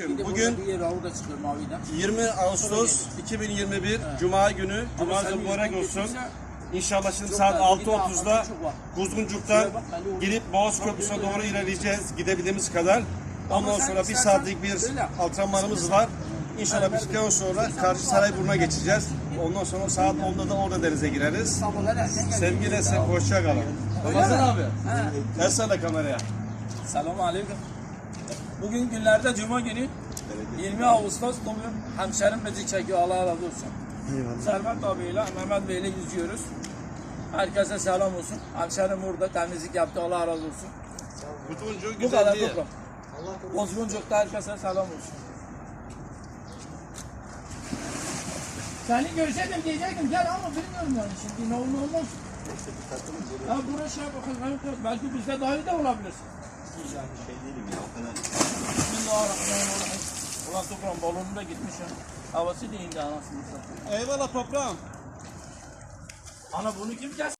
Selamünaleyküm. Bugün burada bir yer avı da çıkıyor maviden. 20 Ağustos 2021 Cuma günü. Cuma sen mübarek olsun. İnşallah şimdi saat var, bir de 6.30'da arkada çok var. Kuzguncuk'tan girip Boğaz Köprüsü'ne doğru ilerleyeceğiz gidebildiğimiz kadar. Ondan sonra bir saatlik bir antrenmanımız var. İnşallah bittikten sonra karşı Sarayburnu'na geçeceğiz. Ondan sonra saat 10'da da orada denize gireriz. Sevgiyle sen hoşça kalın. Ramazan abi. Sana kameraya. Selamun Aleyküm. Bugün günlerde Cuma günü 20 Ağustos bugün hemşerim bizi çekiyor Allah razı olsun. Servet abiyle Mehmet Bey'le yüzüyoruz. Herkese selam olsun. Hemşerim burada temizlik yaptı Allah razı olsun. Kutuncuk Bu kadar toprağım. Bozguncuk'ta herkese selam olsun. Seni görseydim diyecektim gel ama bilmiyorum yani şimdi ne olur ne olmaz. Ha buraya şey bakalım belki bizde daha iyi de olabilirsin. Bismillahirrahmanirrahim. Ulan toprağım balonum da gitmiş ya. Havası da indi anasını satayım. Eyvallah toprağım. Ana bunu kim kes?